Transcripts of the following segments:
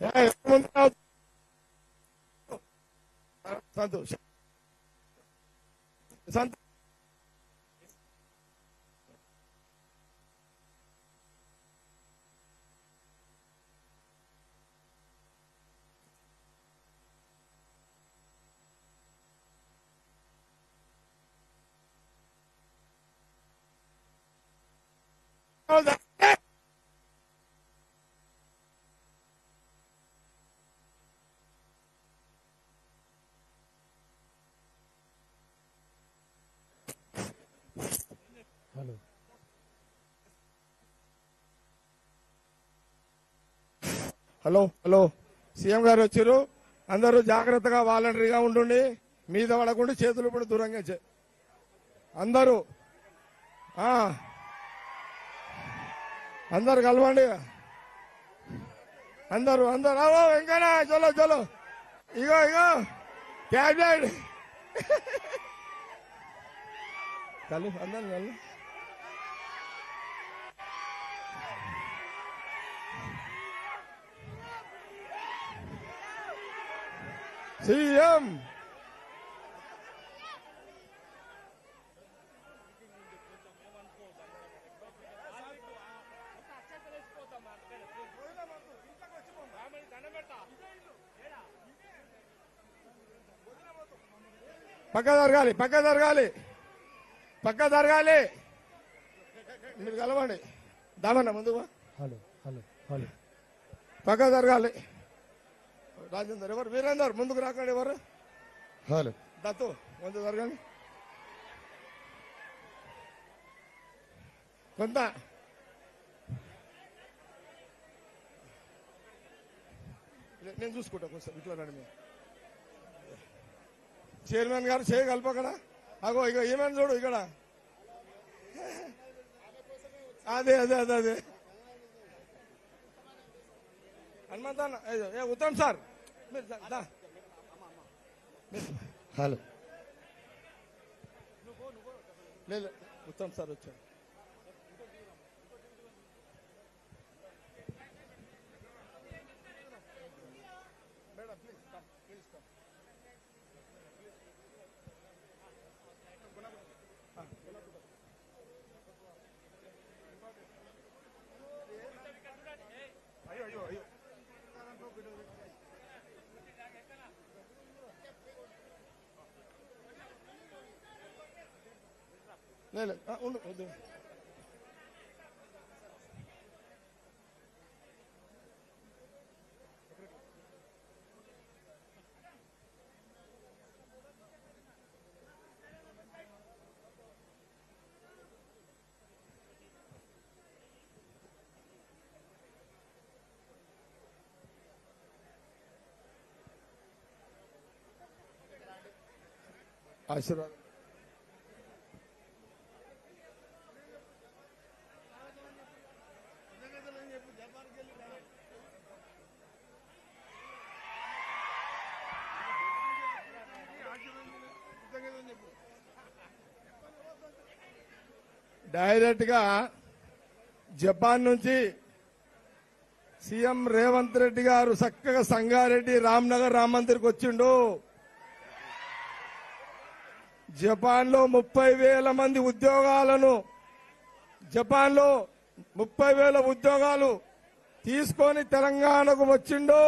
ఏ, ముందు రావద్దు. Santosh Santosh hello. Hello hello. CM గారు వచ్చారు. అందరూ జాగ్రత్తగా వాలంటరీగా ఉండండి. మీద పడకుండా చేతులు కూడా దూరంగా చే అందరూ. ఆ. అందరు కలవండి. అందరూ అందరు. అవో వెంకనా చలో చలో. ఇగో ఇగో. క్యాబినెట్. కలు అందరు కలు. సీఎం పక్క జరగాలి పక్క జరగాలి. పక్క జరగాలి. మీరు కలవండి. దామన్న ముందుగా హలో హలో హలో. పక్క జరగాలి. రాజేందర్ ఎవరు? వీరేందర్. ముందుకు రాకండి ఎవరు? హలో. దత్తు ముందు జరగండి. కొంత. నేను చూసుకుంటా కొంచెం ఇట్లా రండి మీరు. చైర్మన్ గారు చేయి కలపకడా అగో ఇక ఏమని చూడు ఇక్కడ. అదే అదే అదే అదే. హనుమంతన్న ఏ- ఏ ఉత్తమ్ సార్. హలో లేదు ఉత్తమ్ సార్ వచ్చారు لا لا آه، عشرة. డైరెక్ట్గా జపాన్ నుంచి సీఎం రేవంత్ రెడ్డి గారు చక్కగా సంగారెడ్డి రామ్నగర్ రామ్ మందిర్కి వచ్చిండు. జపాన్లో ముప్పై వేల మంది ఉద్యోగాలను జపాన్లో ముప్పై వేల ఉద్యోగాలు తీసుకొని తెలంగాణకు వచ్చిండు.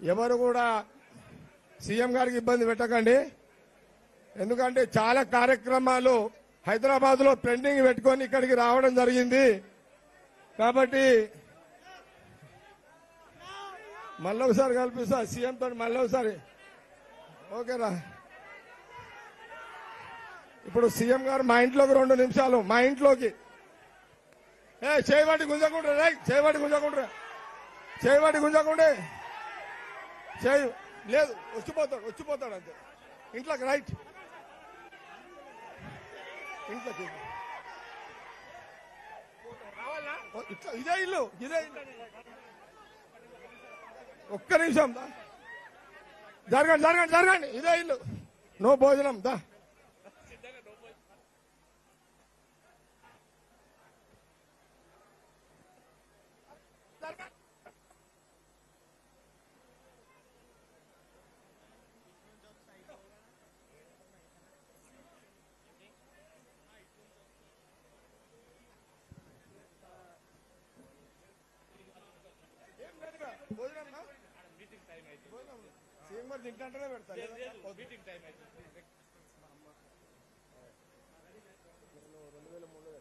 ఎవరు కూడా సీఎం గారికి ఇబ్బంది పెట్టకండి. ఎందుకంటే చాలా కార్యక్రమాలు హైదరాబాద్లో పెండింగ్ పెట్టుకొని ఇక్కడికి రావడం జరిగింది. కాబట్టి మళ్ళీ ఒకసారి కల్పిస్తా సీఎం తోటి మళ్ళీ ఒకసారి ఓకేరా ఇప్పుడు సీఎం గారు మా ఇంట్లోకి రెండు నిమిషాలు మా ఇంట్లోకి. ఏ చేయబట్టి గుంజకుండ్రే చేయబట్టి గుంజకుండ్రే. చేయబట్టి గుంజకుండే చేయి. లేదు వచ్చిపోతాడు వచ్చిపోతాడు అంతే. ఇంట్లోకి రైట్. ఇంట్లోకి. ఇట్లా ఇదే ఇల్లు ఇదే ఇల్లు. ఒక్క నిమిషం దా. జరగండి జరగండి జరగండి. ఇదే ఇల్లు. నో భోజనం దా. సీఎం గారు తింటే పెడతారు నేను రెండు వేల మూడులో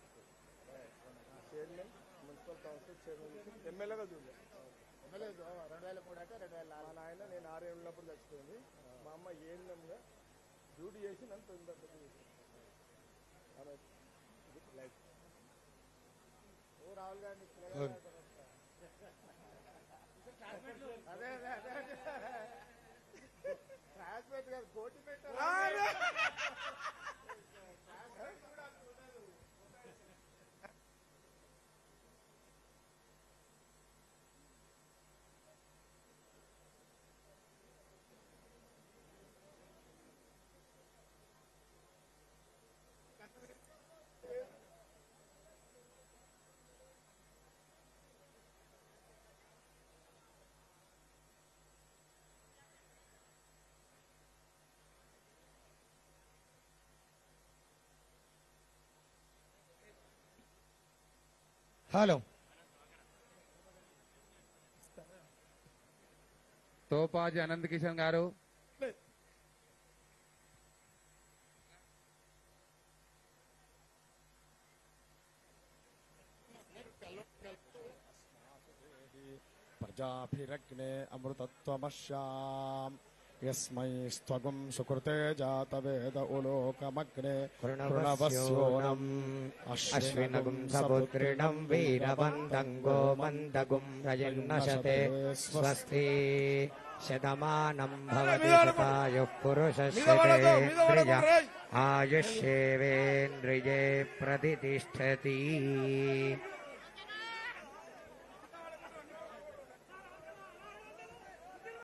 చైర్మన్ మున్సిపల్ కౌన్సిల్ చైర్మన్ ఎమ్మెల్యేగా చూడలేదు ఎమ్మెల్యే రెండు వేల మూడు అంటే రెండు వేల మా నాయన నేను ఆరేళ్ళు ఉన్నప్పుడు చచ్చిపోయింది. మా అమ్మ ఏళ్ళంగా డ్యూటీ చేసి నన్ను తొమ్మిది లైఫ్. ఓ రాహుల్ గాంధీ అదే అదే అదే ట్రాన్స్పోర్ట్ కోటి పెట్టారు? హలో తోపాజీ అనంత్ కిషన్ గారు ప్రజాభిరగ్నే అమృతత్వమశ్యాం यस्मै स्त्वगुं सुकृते जातवेद उलोकमग्ने कृणवस्योनम् अश्विनगुं सपुत्रिणं वीरबन्ध गोमन्दगुम् रजन्नशते शतमानम् भवद्युः पुरुषे त्रिज आयुष्येवेन्द्रिये प्रतितिष्ठति